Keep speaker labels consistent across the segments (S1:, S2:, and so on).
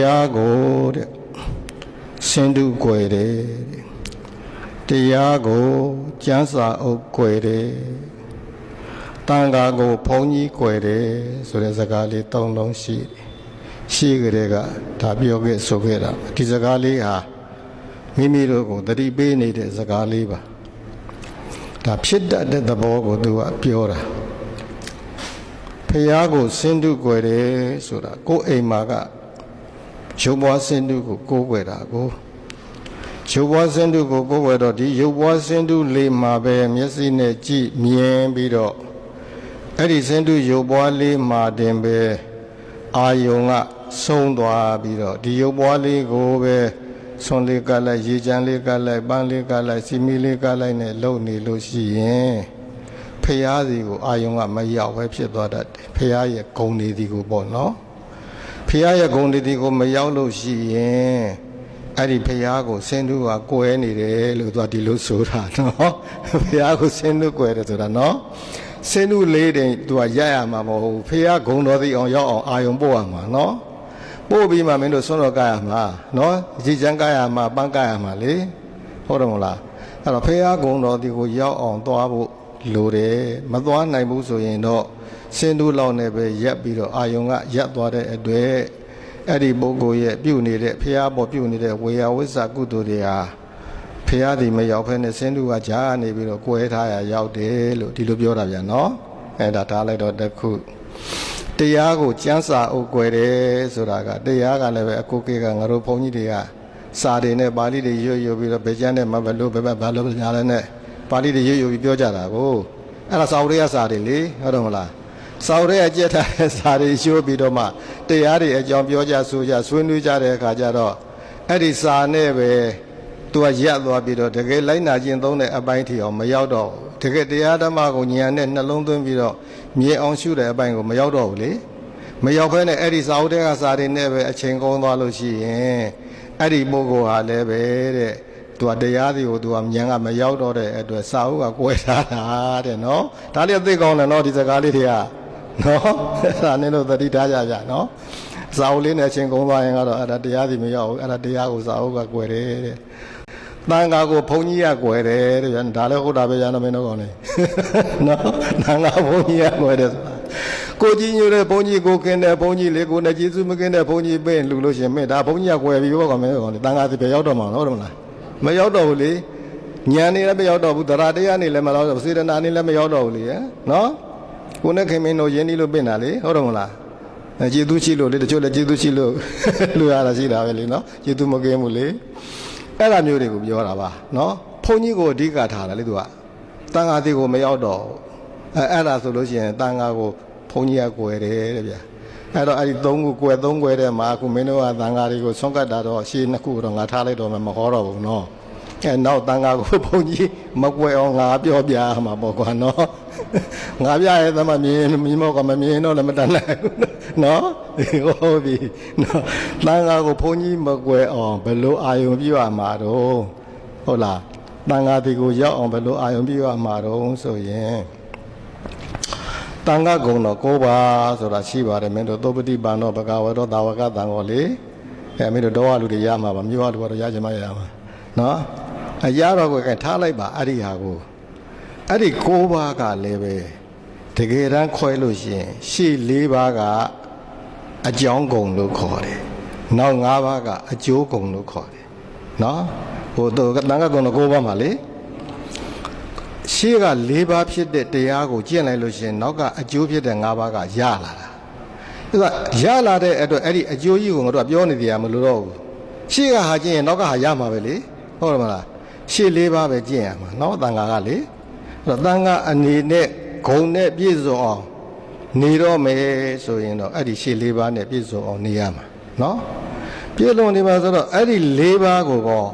S1: ယားကိုတဲ့စင်တုကွယ်တယ်တဲ့တရားကိုကျမ်းစာအုပ်ကွယ်တယ်တန်ခါကိုဘုံကြီးကွယ်တယ်ဆိုတဲ့စကားလေးသုံးလုံးရှိတယ်ရှိကြတဲ့ကဒါပြောခဲ့ဆိုခဲ့တာဒီစကားလေးဟာမိမိတို့ကိုတတိပေးနေတဲ့စကားလေးပါဒါဖြစ်တတ်တဲ့သဘောကိုသူကပြောတာဖះကိုစင်တုကွယ်တယ်ဆိုတာကိုယ်အိမ်မှာက ရုပ်ဘွားစင်တုကိုကိုးကွယ်တာကိုရုပ်ဘွားစင်တုကိုကိုးကွယ်တော့ဒီရုပ်ဘွားစင်တုလေးမှာပဲမျက်စိနဲ့ကြည့်မြင်ပြီးတော့အဲ့ဒီစင်တုရုပ်ဘွားလေးမှာတင်ပဲအာယုံကဆုံးသွားပြီးတော့ဒီရုပ်ဘွားလေးကိုပဲဆွန်လေးကလိုက်ရေချမ်းလေးကလိုက်ပန်းလေးကလိုက်စီမီလေးကလိုက်နဲ့လုံနေလို့ရှိရင်ဖះစီကိုအာယုံကမရောက်ပဲဖြစ်သွားတတ်တယ်ဖះရဲ့ဂုံနေဒီကိုပေါ့နော် ဖះရဲ့ဂုံနေဒီကိုမရောက်လို့ရှိရင်အဲ့ဒီဖះကိုစင်တူကကွဲနေတယ်လို့သူကဒီလိုဆိုတာနော်ဖះကိုစင်တူကွဲတယ်ဆိုတာနော်စင်တူလေးတင်သူကရရမှာမဟုတ်ဘူးဖះဂုံတော်သိအောင်ရောက်အောင်အာယုံပို့ရမှာနော်ပို့ပြီးမှမင်းတို့ဆွမ်းတော်ကရမှာနော်ကြည်ချမ်းကရမှာပန်းကရမှာလေဟုတ်တယ်မလားအဲ့တော့ဖះဂုံတော်ဒီကိုရောက်အောင်သွားဖို့လိုတယ်မသွားနိုင်ဘူးဆိုရင်တော့ စင်တူလောက်နဲ့ပဲရက်ပြီးတော့အာယုံကရက်သွားတဲ့အတွက်အဲ့ဒီပုဂ္ဂိုလ်ရဲ့ပြုနေတဲ့ဖះပေါ်ပြုနေတဲ့ဝေယဝိဇ္ဇကုသိုလ်တွေဟာဖះဒီမရောက်ဖဲနဲ့စင်တူကကြားနေပြီးတော့ကွဲထားရရောက်တယ်လို့ဒီလိုပြောတာဗျာနော်အဲ့ဒါထားလိုက်တော့တစ်ခုတရားကိုကျမ်းစာအုပ်ကွယ်တယ်ဆိုတာကတရားကလည်းပဲအကိုကေကငါတို့ဘုန်းကြီးတွေကစာတွေနဲ့ပါဠိတွေရွတ်ရွတ်ပြီးတော့ဗေကျမ်းနဲ့မဘလို့ဘယ်ဘဘာလို့ညာလဲနဲ့ပါဠိတွေရွတ်ရွတ်ပြီးပြောကြတာကိုအဲ့ဒါစာအုပ်တွေကစာတွေလေဟုတ်တယ်မလား စာအုပ်တွေကကြက်ထားတဲ့စာတွေရွတ်ပြီးတော့မှတရားတွေအကြောင်းပြောကြဆိုကြဆွေးနွေးကြတဲ့အခါကျတော့အဲ့ဒီစာနဲ့ပဲသူကရက်သွားပြီးတော့တကယ်လိုက်နာကျင့်သုံးတဲ့အပိုင်းထီအောင်မရောက်တော့တကယ်တရားဓမ္မကိုဉာဏ်နဲ့နှလုံးသွင်းပြီးတော့မြင်အောင်ရှုတဲ့အပိုင်းကိုမရောက်တော့ဘူးလေမရောက်ဖဲနဲ့အဲ့ဒီစာအုပ်တွေကစာတွေနဲ့ပဲအချိန်ကုန်သွားလို့ရှိရင်အဲ့ဒီပုဂ္ဂိုလ်ဟာလည်းပဲတဲ့သူကတရားတွေကိုသူကဉာဏ်ကမရောက်တော့တဲ့အတွက်စာအုပ်ကကွဲထားတာတဲ့နော်ဒါလေးအသိကောင်းတယ်နော်ဒီစကားလေးတွေက နော်အဲ့ဒါနဲ့လို့သတိထားကြကြနော်စာအုပ်လေးနဲ့အချိန်ကုန်သွားရင်ကတော့အဲ့ဒါတရားစီမရောက်ဘူးအဲ့ဒါတရားကိုစာအုပ်ကကွဲတယ်တဲ့တန်ခါကိုဘုန်းကြီးကကွယ်တယ်တဲ့ဗျာဒါလည်းဟုတ်တာပဲရတော့မင်းတို့ကောင်လေနော်တန်ခါဘုန်းကြီးကကွယ်တယ်ဆိုတာကိုကြီးညိုတဲ့ဘုန်းကြီးကိုကင်းတဲ့ဘုန်းကြီးလေကိုနဲ့ကျေးဇူးမကင်းတဲ့ဘုန်းကြီးပြင်လူလို့ရှင်မင်းဒါဘုန်းကြီးကကွယ်ပြီဘောကောင်မင်းတို့ကောင်လေတန်ခါစီပဲရောက်တော့မှာနော်ဟုတ်တယ်မလားမရောက်တော့ဘူးလေဉာဏ်နေလည်းမရောက်တော့ဘူးတရားတရားနေလည်းမရောက်တော့ဘူးစေတနာနေလည်းမရောက်တော့ဘူးလေနော် ကိုနဲ့ခင်မင်းတို့ယင်းဒီလို့ပြင်တာလေဟုတ်တယ်မလားကျေးဇူးရှိလို့လေတချို့လည်းကျေးဇူးရှိလို့လူရတာရှိတာပဲလေနော်ကျေးဇူးမကင်းဘူးလေအဲ့ဒါမျိုးတွေကိုပြောတာပါနော်ဘုန်းကြီးကိုအဓိကထားတယ်လေသူကတန်ဃာတိကိုမရောက်တော့အဲအဲ့ဒါဆိုလို့ရှိရင်တန်ဃာကိုဘုန်းကြီးကကွယ်တယ်တဲ့ဗျာအဲ့တော့အဲ့ဒီသုံးခုကွယ်သုံးကွယ်တဲ့မှာအခုမင်းတို့ကတန်ဃာတွေကိုဆွန့်ကတ်တာတော့ရှေးနှစ်ခုတော့ငါထားလိုက်တော့မှမဟောတော့ဘူးနော်အဲနောက်တန်ဃာကိုဘုန်းကြီးမကွယ်အောင်ငါပြောပြမှာပေါ့ကွာနော် ငါပြရဲ့သမမြင်မြင်မောကမမြင်တော့လည်းမတတ်နိုင်ဘူးနော်ဟုတ်ပြီနော်တန်ဃာကိုဘုန်းကြီးမကွယ်အောင်ဘယ်လိုအာယုံပြရမှာတော့ဟုတ်လားတန်ဃာဒီကိုရောက်အောင်ဘယ်လိုအာယုံပြရမှာတော့ဆိုရင်တန်ဃာကုံတော်၉ပါးဆိုတာရှိပါတယ်မင်းတို့သောပတိပန်တော်ဘဂဝတော်တာဝကတန်တော်လေအဲမင်းတို့တော့လူတွေရမှာပါမြို့ဝလူကတော့ရချင်မှရမှာနော်အရာတော့ကိုထားလိုက်ပါအဲ့ဒီဟာကို အဲ့ဒီ၉ပါးကလည်းပဲတကယ်တမ်းခွဲလို့ရှိရင်ရှေ့၄ပါးကအကြောင်းကုံလို့ခေါ်တယ်နောက်၅ပါးကအကျိုးကုံလို့ခေါ်တယ်နော်ဟိုတော့တန်ခါကုံတော့၉ပါးမှာလေရှေ့က၄ပါးဖြစ်တဲ့တရားကိုကျင့်လိုက်လို့ရှိရင်နောက်ကအကျိုးဖြစ်တဲ့၅ပါးကရလာတာအဲ့ဒါရလာတဲ့အတွက်အဲ့ဒီအကျိုးကြီးကိုငါတို့ကပြောနေကြရမလို့တော့ဘူးရှေ့ကဟာကျင့်ရင်နောက်ကဟာရမှာပဲလေဟုတ်တယ်မလားရှေ့၄ပါးပဲကျင့်ရမှာနောက်တန်ခါကလေအဲ့ တော့တန်ခါအနေနဲ့ဂုံနဲ့ပြည့်စုံအောင်နေတော့မယ်ဆိုရင်တော့အဲ့ဒီရှေ့၄ပါးနဲ့ပြည့်စုံအောင်နေရမှာနော်ပြည့်စုံနေပါဆိုတော့အဲ့ဒီ၄ပါးကိုကော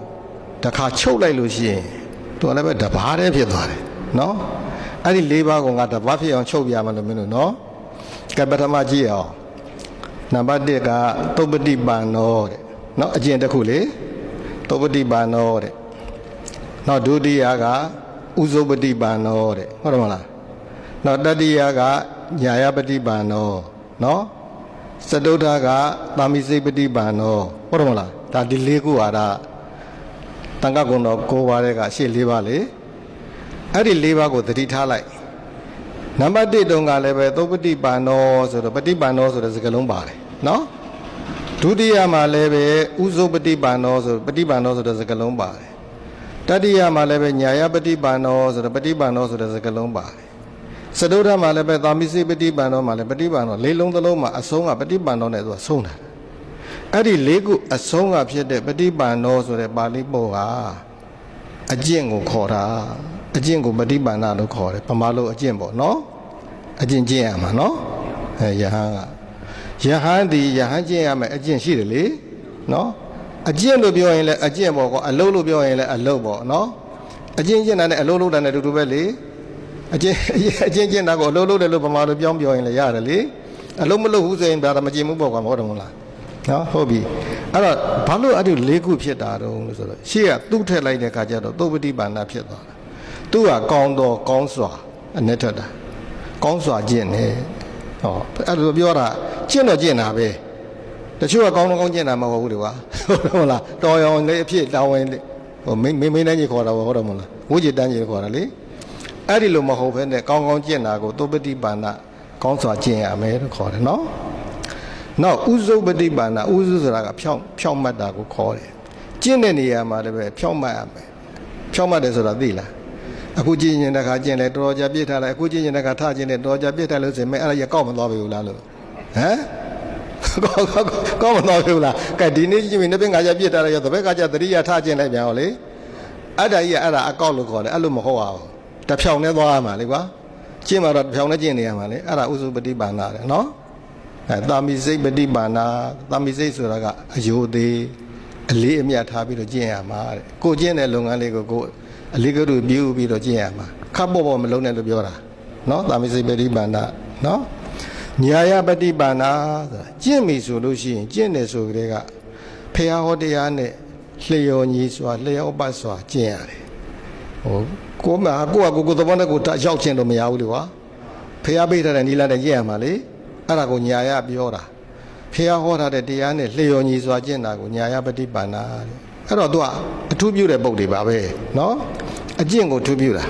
S1: တခါချုပ်လိုက်လို့ရှိရင်သူကလည်းပဲတဘာတည်းဖြစ်သွားတယ်နော်အဲ့ဒီ၄ပါးကိုငါတဘာဖြစ်အောင်ချုပ်ပြမလို့မင်းတို့နော်ကပထမကြည့်အောင်နံပါတ်1ကသုပ္ပတိပန်နောတဲ့နော်အကျင့်တစ်ခုလေသုပ္ပတိပန်နောတဲ့နောက်ဒုတိယက ဥဇုပတိပန်နောတဲ့ဟုတ်တယ်မလားနော်တတိယကညာယပတိပန်နောနော်စတုထကသာမိစိတ်ပတိပန်နောဟုတ်တယ်မလားဒါဒီလေးခုဟာဒါတန်ခကုံတော်၉ပါးတဲ့ကရှေ့၄ပါးလေအဲ့ဒီ၄ပါးကိုသတိထားလိုက်နံပါတ်1တုံးကလည်းပဲသုပတိပန်နောဆိုတော့ပฏิပန်နောဆိုတဲ့စကားလုံးပါတယ်နော်ဒုတိယမှာလည်းပဲဥဇုပတိပန်နောဆိုပฏิပန်နောဆိုတဲ့စကားလုံးပါတယ် တတိယမှာလည်းပဲညာယပฏิပန်နောဆိုတော့ပฏิပန်နောဆိုတဲ့စကားလုံးပါတယ်စတုဒ္ဓမှာလည်းပဲသာမိစိပฏิပန်နောမှာလည်းပฏิပန်နောလေးလုံးသလုံးမှာအဆုံးကပฏิပန်နောနဲ့သူကဆုံးတာ အဲ့ဒီလေးခုအဆုံးကဖြစ်တဲ့ပฏิပန်နောဆိုတဲ့ပါဠိပုဒ်ဟာအကျင့်ကိုခေါ်တာအကျင့်ကိုပฏิပန်နာလို့ခေါ်တယ်ပမာလို့အကျင့်ပေါ့နော်အကျင့်ကျင့်ရမှာနော်အဲယဟန်ကယဟန်ဒီယဟန်ကျင့်ရမယ်အကျင့်ရှိတယ်လေနော် အကျင့်လို့ပြောရင်လည်းအကျင့်ပေါ့ကွာအလုံးလို့ပြောရင်လည်းအလုံးပေါ့နော်အကျင့်ကျင့်တာနဲ့အလုံးလုံးတာနဲ့အတူတူပဲလေအကျင့်အကျင့်ကျင့်တာကိုအလုံးလုံးတယ်လို့ပမာလို့ပြောင်းပြောရင်လည်းရတယ်လေအလုံးမလုံးဘူးဆိုရင်ဒါတော့မကျင့်ဘူးပေါ့ကွာမဟုတ်တယ်မဟုတ်လားနော်ဟုတ်ပြီအဲ့တော့ဘာလို့အဲ့ဒီ၄ခုဖြစ်တာတုံးလို့ဆိုတော့ရှေ့ကသူ့ထက်လိုက်တဲ့ခါကျတော့သုပတိပါဏဖြစ်သွားတာသူကကောင်းတော့ကောင်းစွာအနဲ့ထက်တာကောင်းစွာကျင့်တယ်ဟောအဲ့လိုပြောတာကျင့်တော့ကျင့်တာပဲ တချို့ကကောင်းတော့ကောင်းကျင့်တာမဟုတ်ဘူးလေကွာဟုတ်လားတော်ရောင်လေးအဖြစ်တောင်းဝင်လေးဟိုမင်းမင်းတန်းကြီးခေါ်တာဟုတ်တော့မလားဝိจิตတန်းကြီးခေါ်တာလေအဲ့ဒီလိုမဟုတ်ဘဲနဲ့ကောင်းကောင်းကျင့်တာကိုသုပတိပါဏကောင်းစွာကျင့်ရမယ်လို့ခေါ်တယ်နော်နောက်ဥဇုပတိပါဏဥဇုဆိုတာကဖြောင်းဖြောင်းမှတ်တာကိုခေါ်တယ်ကျင့်တဲ့နေရာမှာလည်းပဲဖြောင်းမှတ်ရမယ်ဖြောင်းမှတ်တယ်ဆိုတာသိလားအခုကျင့်ရင်တခါကျင့်လဲတော်တော်ကြာပြည့်ထားလိုက်အခုကျင့်ရင်တခါထကျင့်လဲတော်တော်ကြာပြည့်ထားလို့ဆိုရင်မဲအဲ့ဒါရကောက်မသွားပြီဘူးလားလို့ဟမ် ကောက်ကောက်ကောက်မသွားပြီဘူးလားကဲဒီနေ့ကျင့်ပြီနှစ်ပင်ငါကြာပြစ်ထားလိုက်ရသဘက်ကကြာတတိယထကျင့်လိုက်ပြန်ဟောလေအဲ့ဒါကြီးကအဲ့ဒါအကောက်လို့ခေါ်တယ်အဲ့လိုမဟုတ်ပါဘူးတဖြောင်းနဲ့သွားရမှာလေကွာကျင့်မှာတော့တဖြောင်းနဲ့ကျင့်နေရမှာလေအဲ့ဒါဥဇုပฏิပါဏတယ်နော် အဲတာမီစိတ်ပฏิပါဏာတာမီစိတ်ဆိုတာကအယိုသေးအလေးအမြတ်ထားပြီးတော့ကျင့်ရမှာတဲ့ကိုကျင့်တဲ့လုပ်ငန်းလေးကိုကိုအလေးကလူပြုပြီးတော့ကျင့်ရမှာခပ်ပေါ်ပေါ်မလုံးနဲ့လို့ပြောတာနော်တာမီစိတ်ပฏิပါဏာနော် ညာယပฏิပါဏာဆိုတာကျင့်ပြီဆိုလို့ရှိရင်ကျင့်တယ်ဆိုကြတဲ့ကဖះဟောတရားနဲ့လျော်ညီစွာလျော်ပတ်စွာကျင့်ရတယ်ဟိုကိုမကိုကကိုကိုသဘောနဲ့ကိုတရောက်ချင်းတော့မရဘူးလေကွာဖះပိတ်ထားတဲ့နီလာနဲ့ကျင့်ရမှာလေ အဲ့ဒါကိုညာယပြောတာဖះဟောထားတဲ့တရားနဲ့လျော်ညီစွာကျင့်တာကိုညာယပฏิပန္နာတဲ့အဲ့တော့သူကအထူးပြုတဲ့ပုံတွေပါပဲเนาะအကျင့်ကိုထူးပြုတာ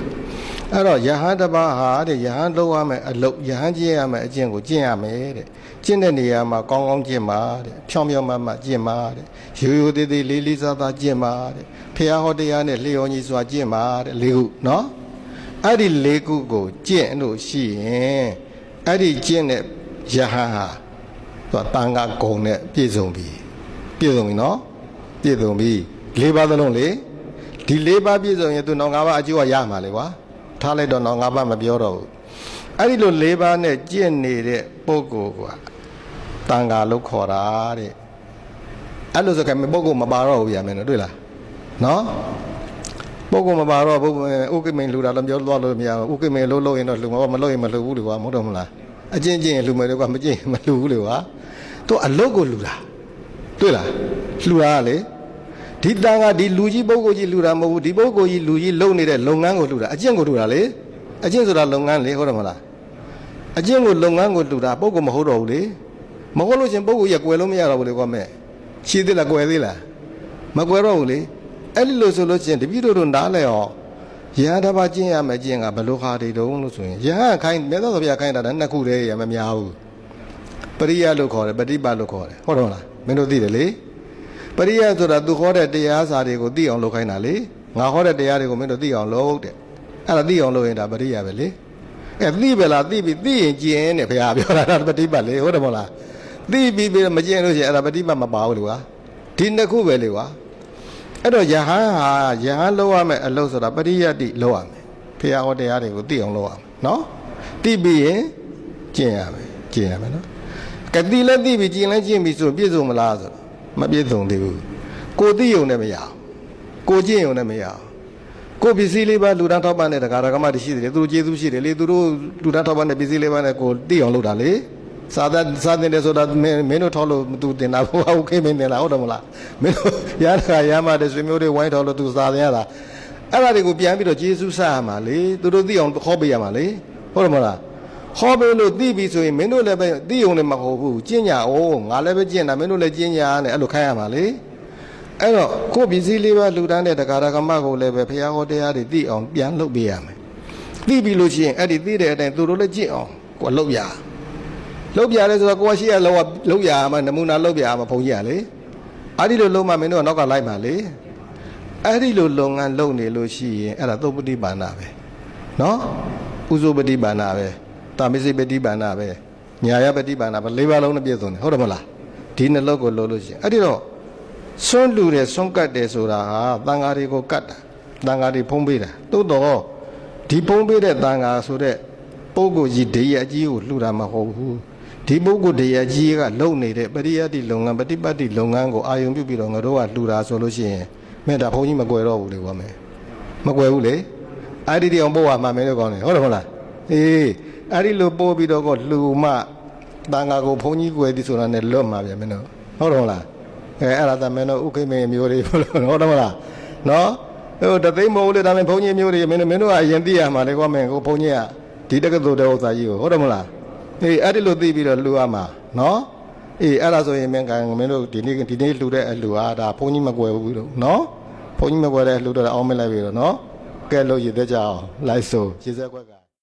S1: အဲ့တော့ယဟန်တပါးဟာတဲ့ယဟန်လုံးရမယ်အလုပ်ယဟန်ကျင့်ရမယ်အကျင့်ကိုကျင့်ရမယ်တဲ့ကျင့်တဲ့နေရာမှာကောင်းကောင်းကျင့်ပါတဲ့ဖြောင်းဖြောင်းမမကျင့်ပါတဲ့ရိုးရိုးသေးသေးလေးလေးစားစားကျင့်ပါတဲ့ဖះဟောတရားနဲ့လျော်ညီစွာကျင့်ပါတဲ့လေးခုနော်အဲ့ဒီလေးခုကိုကျင့်လို့ရှိရင်အဲ့ဒီကျင့်တဲ့ယဟန်ဟာသူကတန်ခါဂုံနဲ့ပြည့်စုံပြီပြည့်စုံပြီနော်ပြည့်စုံပြီလေးပါးသလုံးလေဒီလေးပါးပြည့်စုံရင်သူနောက်၅ပါးအကျိုးကရမှာလေကွာ ထားလိုက်တော့နောင်၅ပါးမပြောတော့ဘူးအဲ့ဒီလို၄ပါးနဲ့ကျင့်နေတဲ့ပုဂ္ဂိုလ်ကတန်ခါလို့ခေါ်တာတဲ့အဲ့လိုဆိုခင်ပုဂ္ဂိုလ်မပါတော့ဘူးဗျာမင်းတို့တွေ့လားနော်ပုဂ္ဂိုလ်မပါတော့ဘုဥက္ကိမေလူတာလည်းပြောသွားလို့မရဘူးဥက္ကိမေလို့လို့ရင်တော့လူမမလို့ရင်မလူဘူးလေကွာမဟုတ်တော့မလားအကျင့်ကျင့်ရင်လူမယ်တော့ကမကျင့်ရင်မလူဘူးလေကွာသူအလုတ်ကိုလူတာတွေ့လားလူတာကလေ ဒီတန်ကဒီလူကြီးပုဂ္ဂိုလ်ကြီးလူတာမဟုတ်ဘူးဒီပုဂ္ဂိုလ်ကြီးလူကြီးလုံနေတဲ့လုပ်ငန်းကိုလူတာအကျင့်ကိုလူတာလေအကျင့်ဆိုတာလုပ်ငန်းလေဟုတ်တယ်မလားအကျင့်ကိုလုပ်ငန်းကိုလူတာပုဂ္ဂိုလ်မဟုတ်တော့ဘူးလေမဟုတ်လို့ရှင်ပုဂ္ဂိုလ်ကြီးကွယ်လို့မရတော့ဘူးလေကွာမဲ့ရှိသေးလားကွယ်သေးလားမကွယ်တော့ဘူးလေအဲ့ဒီလိုဆိုလို့ချင်းတပည့်တို့တို့နားလဲအောင်ရဟန်းတစ်ပါးကျင့်ရမယ်ကျင့်ကဘယ်လိုခါတွေတုံးလို့ဆိုရင်ရဟန်းခိုင်းမြတ်သောဘုရားခိုင်းတာလည်းနှစ်ခုတည်းရမများဘူးပရိယလို့ခေါ်တယ်ပฏิပတ်လို့ခေါ်တယ်ဟုတ်တော့လားမင်းတို့သိတယ်လေ ပရိယဆိုတာသူခေါ်တဲ့တရားစာတွေကိုသိအောင်လုပ်ခိုင်းတာလေငါဟောတဲ့တရားတွေကိုမင်းတို့သိအောင်လုပ်တဲ့အဲ့ဒါသိအောင်လုပ်ရင်ဒါပရိယပဲလေအဲသိပဲလားသိပြီသိရင်ကျင့်တဲ့ဘုရားပြောတာဒါပฏิပတ်လေဟုတ်တယ်မဟုတ်လားသိပြီးပြီးမကျင့်လို့ရှိရင်အဲ့ဒါပฏิပတ်မပါဘူးလေကွာဒီနှစ်ခုပဲလေကွာအဲ့တော့ယဟန်ဟာယဟန်လောက်ရမယ်အလုပ်ဆိုတာပရိယတ်တိလောက်ရမယ်ဖះဟောတရားတွေကိုသိအောင်လုပ်ရမယ်နော်သိပြီးရင်ကျင့်ရမယ်ကျင့်ရမယ်နော်ကတိလည်းသိပြီးကျင့်လည်းကျင့်ပြီးဆိုပြည့်စုံမလားဆိုတော့ မပြည့်စုံသေးဘူးကိုသိုံနဲ့မရအောင်ကိုကျင့်ုံနဲ့မရအောင်ကိုပစ္စည်းလေးပါလူတန်းထောက်ပံ့တဲ့တရားဓမ္မတွေရှိတယ်လေသူတို့ကျေးဇူးရှိတယ်လေသူတို့လူတန်းထောက်ပံ့တဲ့ပစ္စည်းလေးပါနဲ့ကိုသိအောင်လုပ်တာလေစာသစာတင်တယ်ဆိုတာမင်းမင်းတို့ထောက်လို့သူတင်တာဘုရားဟုတ်ခေမင်းတင်တာဟုတ်တယ်မလားမင်းတို့ရတာရမှတဲ့ဆွေမျိုးတွေဝိုင်းထောက်လို့သူစာတင်ရတာအဲ့ဒါတွေကိုပြန်ပြီးတော့ကျေးဇူးဆရမှာလေသူတို့သိအောင်ခေါ်ပေးရမှာလေဟုတ်တယ်မလား ဟောပေးလို့သိပြီဆိုရင်မင်းတို့လည်းပဲသိုံလည်းမဟုတ်ဘူးကျင့်ညာအောင်ငါလည်းပဲကျင့်တာမင်းတို့လည်းကျင့်ညာနဲ့အဲ့လိုခိုင်းရမှာလေအဲ့တော့ကိုယ့်ပစ္စည်းလေးပါလှူဒန်းတဲ့တရားဓမ္မကိုလည်းပဲဘုရားဟောတရားတွေသိအောင်ပြန်လုပ်ပေးရမယ်သိပြီလို့ရှိရင်အဲ့ဒီသိတဲ့အတိုင်းသူတို့လည်းကျင့်အောင်ကိုယ်လုပ်ရလုပ်ပြလဲဆိုတော့ကိုယ်ကရှိရလောက်လုပ်ရမှာနမူနာလုပ်ပြမှာဘုန်းကြီးကလေအဲ့ဒီလိုလုံးမှမင်းတို့ကနောက်ကလိုက်ပါလေအဲ့ဒီလိုလုပ်ငန်းလုပ်နေလို့ရှိရင်အဲ့ဒါသုပ္ပတိပါဏပဲနော်ဥဇုပတိပါဏပဲ တာမစ္စိပတိပါဏပဲညာယပတိပါဏပဲလေးပါလုံးနဲ့ပြည့်စုံတယ်ဟုတ်တယ်မဟုတ်လားဒီနှလုံးကိုလို့လို့ရှိရင်အဲ့ဒီတော့ဆွန့်လူတယ်ဆွန့်ကတ်တယ်ဆိုတာဟာတန်ဃာတွေကိုကတ်တာတန်ဃာတွေဖုံးပေးတာသို့တော့ဒီဖုံးပေးတဲ့တန်ဃာဆိုတဲ့ပုဂ္ဂိုလ်ကြီးဒိယအကြီးကိုလှူတာမဟုတ်ဘူးဒီပုဂ္ဂိုလ်ဒိယကြီးကလုံနေတဲ့ပရိယတ်တိလုပ်ငန်းပฏิပတ်တိလုပ်ငန်းကိုအာယုံပြုပြီးတော့ငါတို့ကလှူတာဆိုလို့ရှိရင်မဲ့ဒါဘုန်းကြီးမကွယ်တော့ဘူးလေကွာမယ်မကွယ်ဘူးလေအဲ့ဒီတအောင်ပို့ရမှာမင်းတို့ကောင်းတယ်ဟုတ်တယ်မဟုတ်လားအေး အဲ့ဒီလိုပို့ပြီးတော့ကိုလှူမှတန်ဃာကိုဘုန်းကြီးကွယ်သည်ဆိုတာနဲ့လွတ်မှာဗျမင်းတို့ဟုတ်တယ်မဟုတ်လားအဲအဲ့ဒါသမင်းတို့ဥခိမေမျိုးတွေဟုတ်တယ်မဟုတ်လားနော်ဟိုတသိမ့်မဟုတ်လေဒါပေမဲ့ဘုန်းကြီးမျိုးတွေမင်းတို့မင်းတို့ကအရင်သိရမှာလေကွာမင်းကိုဘုန်းကြီးကဒီတက္ကသိုလ်တဲ့ဥစ္စာကြီးကိုဟုတ်တယ်မဟုတ်လားအေးအဲ့ဒီလိုသိပြီးတော့လှူရမှာနော်အေးအဲ့ဒါဆိုရင်မင်းကမင်းတို့ဒီနေ့ဒီနေ့လှူတဲ့အလှူဟာဒါဘုန်းကြီးမကွယ်ဘူးလို့နော်ဘုန်းကြီးမကွယ်တဲ့အလှူတော့အောင်းမလိုက်ပြီတော့နော်ကဲလို့ရည်သက်ကြအောင်လိုက်ဆိုရည်သက်ကွက်က